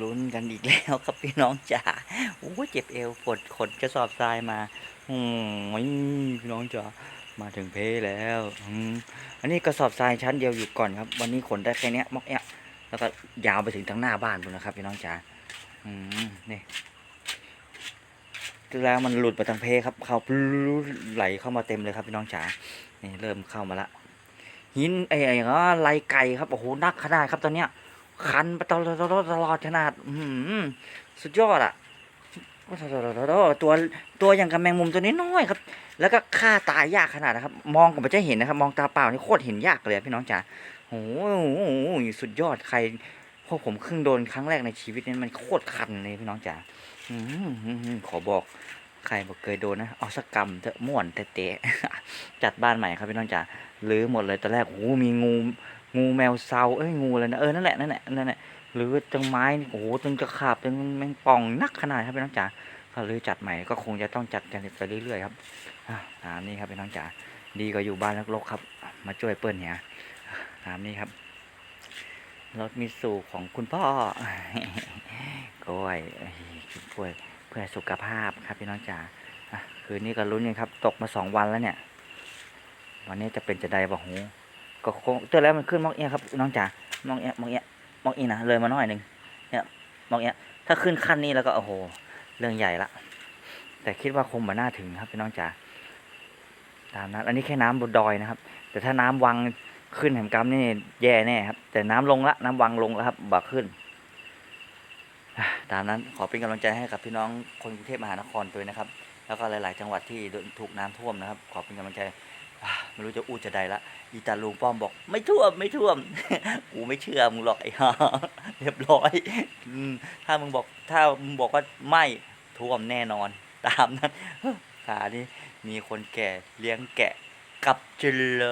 ลุ้นกันอีกแล้วครับพี่น้องจ๋าโอ้เจ็บเอวปวดขนกระสอบทรายมาอืมพี่น้องจ๋ามาถึงเพแล้วอืมอันนี้กระสอบทรายชั้นเดียวอยู่ก่อนครับ วันนี้ขนได้แค่นี้มอกเนี้ยแล้วก็ยาวไปถึงทั้งหน้าบ้านเลยนะครับ พี่น้องจ๋าอืมนี่แล้วมันหลุดมาทางเพครับ เขาไหลเข้ามาเต็มเลยครับพี่น้องจ๋านี่เริ่มเข้ามาละหินไอ้ไอ้เนาะไหลไก่ครับโอ้โหนักขนาดครับตอนเนี้ย คันไปตลอดตลอดขนาดสุดยอดอะตัวตัวอย่างกับแมงมุมตัวนี้น้อยครับ แล้วก็ฆ่าตายยากขนาดนะครับ มองก็ไม่จะเห็นนะครับ มองตาเปล่านี่โคตรเห็นยากเลยพี่น้องจ๋าโอ้โหสุดยอดใครพวกผมครึ่งโดนครั้งแรกในชีวิตนี้มันโคตรคันเลยพี่น้องจ๋าขอบอกใครบอกเคยโดนนะเอาสักกรรมเถอะม่วนเตะจัดบ้านใหม่ครับพี่น้องจ๋าลื้อหมดเลยตอนแรกโอ้มีงู งูแมวเซาเอ้ยงูอะไรนะเออนั่นแหละนั่นแหละนั่นแหละหรือจังไม้นี่โอ้โหจังจะขาบจังแมงป่องนักขนาดครับพี่น้องจ๋าเขาเลยจัดใหม่ก็คงจะต้องจัดกันไปเรื่อยๆครับอ่ามนี้ครับพี่น้องจ๋าดีกว่าอยู่บ้านรกๆครับ มาช่วยเปิ้ลเนี่ยตามนี้ครับรถมิตซูของคุณพ่อกล้วยเอ้ยกินกล้วยเพื่อสุขภาพครับพี่น้องจ๋าคืนนี้ก็ลุ้นกันครับ ตกมาสองวันแล้วเนี่ย วันนี้จะเป็นจะได้บ่หู ก็คงเจอแล้วมันขึ้นมอกเอียครับน้องจ๋ามอกเอียมอกเอียมอกอีนะเลยมาหน่อยหนึ่งเนี่ยมอกเอียถ้าขึ้นขั้นนี้แล้วก็โอ้โห เรื่องใหญ่ละแต่คิดว่าคงมาน่าถึงครับพี่น้องจ๋าตามนั้นอันนี้แค่น้ำบนดอยนะครับ แต่ถ้าน้ำวังขึ้นแหมกำนี่แย่แน่ครับ แต่น้ำลงละน้ำวังลงแล้วครับบักขึ้นตามนั้นขอเป็นกำลังใจให้กับพี่น้องคนกรุงเทพมหานครด้วยนะครับ แล้วก็หลาย ๆ จังหวัดที่โดนถูกน้ำท่วมนะครับ ขอเป็นกำลังใจ ไม่รู้จะอู้จะใดละอีตาลุงป้อมบอก ไม่ท่วมไม่ท่วมกูไม่เชื่อมึงหรอกไอ้ห่าเรียบร้อยถ้ามึงบอกถ้ามึงบอกว่าไม่ท่วมแน่นอน ตามนั้นขานี่มีคนแก่เลี้ยงแกะกับเจลเล